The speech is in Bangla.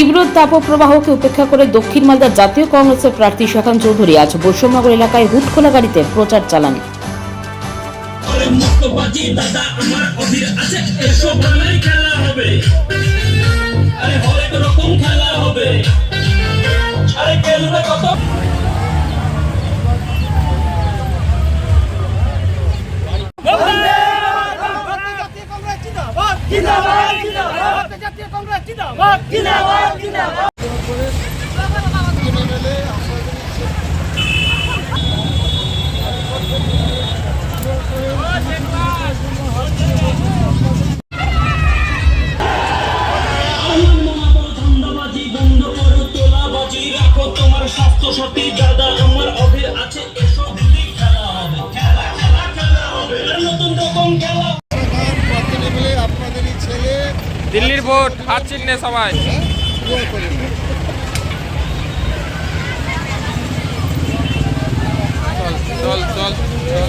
তীব্র তাপপ্রবাহকে উপেক্ষা করে দক্ষিণ মালদা জাতীয় কংগ্রেসের প্রার্থী শাখান চৌধুরী আজ বৈষ্ণবনগর এলাকায় হুটখোলা গাড়িতে প্রচার চালান। আরে মুক্তবাজি দাদা আমার অধীর আছে এসব বাংলায় খেলা হবে। আরে হরেক রকম খেলা হবে। আরে খেলবে কত? জাতীয় কংগ্রেস জিন্দাবাদ জিন্দাবাদ জিন্দাবাদ। জাতীয় কংগ্রেস, জিন্দাবাদ জিন্দাবাদ জিন্দাবাদ। তোমার স্বাস্থ্য সাথী দাদা আমার অধীর আছে, এসব খেলা হবে, খেলা খেলা খেলা হবে। নতুন রকম খেলা দিল্লির ভোট হাত চিহ্নে সবাই। চল চল চল